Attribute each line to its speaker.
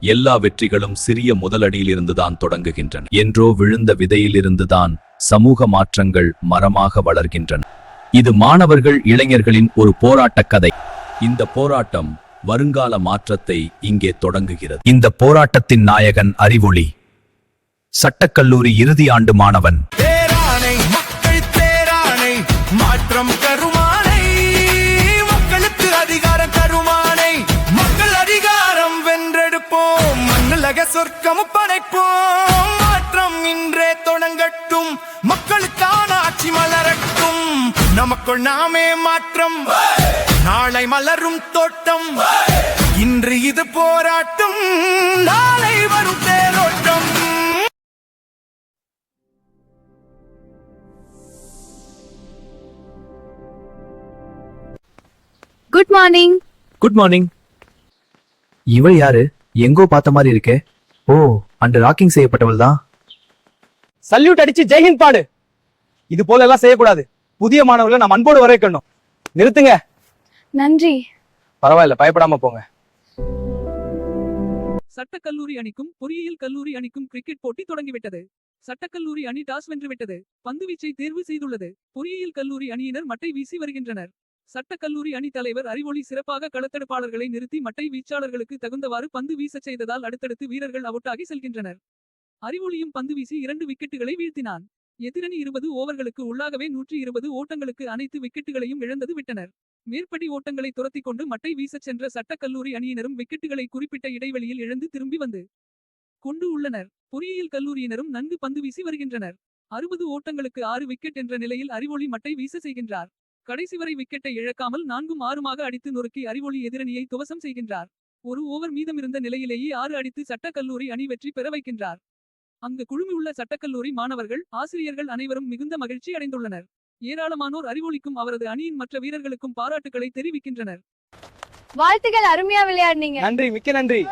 Speaker 1: எல்லா வெற்றிகளும் சிறிய முதலடியிலிருந்துதான் தொடங்குகின்றன. என்றோ விழுந்த விதையிலிருந்துதான் சமூக மாற்றங்கள் மரமாக வளர்கின்றன. இது மாணவர்கள் இளைஞர்களின் ஒரு போராட்ட கதை. இந்த போராட்டம் வருங்கால மாற்றத்தை இங்கே தொடங்குகிறது. இந்த போராட்டத்தின் நாயகன் அறிவொளி. சட்டக்கல்லூரி இறுதி ஆண்டு மாணவன்.
Speaker 2: சொர்க்கம் படைப்போம் மாற்றம் இன்றே தொடங்கட்டும். மக்களுக்கான ஆட்சி மலரட்டும். நமக்குள் நாமே மாற்றம். நாளை மலரும் தோட்டம். இன்று இது போராட்டம். நாளை வரும் தேரோட்டம்.
Speaker 3: குட் மார்னிங்
Speaker 4: குட் மார்னிங் இவள் யாரு? எங்கோ பார்த்த மாதிரி இருக்கே. ஓ அன்று ராக்கிங் செய்யப்பட்டவள் தான்.
Speaker 5: சல்யூட் அடிச்சு ஜெய்ஹிந்த் பாடு. இது போல எல்லாம் செய்யக்கூடாது. புதிய மாணவர்களை நம்ம அன்போடு வரவேற்கணும். நிறுத்துங்க.
Speaker 3: நன்றி.
Speaker 5: பரவாயில்ல பயப்படாம போங்க.
Speaker 6: சட்டக்கல்லூரி அணிக்கும் பொறியியல் கல்லூரி அணிக்கும் கிரிக்கெட் போட்டி தொடங்கிவிட்டது. சட்டக்கல்லூரி அணி டாஸ் வென்றுவிட்டது. பந்துவீச்சை தேர்வு செய்துள்ளது. பொறியியல் கல்லூரி அணியினர் மட்டை வீசி வருகின்றனர். சட்டக்கல்லூரி அணி தலைவர் அறிவொளி சிறப்பாக களத்தடுப்பாளர்களை நிறுத்தி மட்டை வீச்சாளர்களுக்கு தகுந்தவாறு பந்து வீசச் செய்ததால் அடுத்தடுத்து வீரர்கள் அவுட்டாகி செல்கின்றனர். அறிவொளியும் பந்து வீசி இரண்டு விக்கெட்டுகளை வீழ்த்தினான். எதிரணி இருபது ஓவர்களுக்கு உள்ளாகவே நூற்றி இருபது ஓட்டங்களுக்கு அனைத்து விக்கெட்டுகளையும் இழந்தது விட்டனர். மேற்படி ஓட்டங்களை துரத்திக் கொண்டு மட்டை வீசச் சென்ற சட்டக்கல்லூரி அணியினரும் விக்கெட்டுகளை குறிப்பிட்ட இடைவெளியில் இழந்து திரும்பி வந்து கொண்டு உள்ளனர். பொறியியல் கல்லூரியினரும் நன்கு பந்து வீசி வருகின்றனர். அறுபது ஓட்டங்களுக்கு ஆறு விக்கெட் என்ற நிலையில் அறிவொளி மட்டை வீச செய்கின்றார். கடைசி வரை விக்கெட்டை இழக்காமல் நான்கும் ஆறுமாக அடித்து நொறுக்கி அறிவொளி எதிரணியை துவசம் செய்கின்றார். ஒரு ஓவர் மீதமிருந்த நிலையிலேயே ஆறு அடித்து சட்டக்கல்லூரி அணி வெற்றி பெற வைக்கின்றார். அங்கு குழுமியுள்ள சட்டக்கல்லூரி மாணவர்கள் ஆசிரியர்கள் அனைவரும் மிகுந்த மகிழ்ச்சி அடைந்துள்ளனர். ஏராளமானோர் அறிவொளிக்கும் அவரது அணியின் மற்ற வீரர்களுக்கும் பாராட்டுக்களை தெரிவிக்கின்றனர்.
Speaker 3: வாழ்த்துக்கள் அருமையா விளையாடுனீங்க.
Speaker 5: நன்றி மிக்க நன்றி.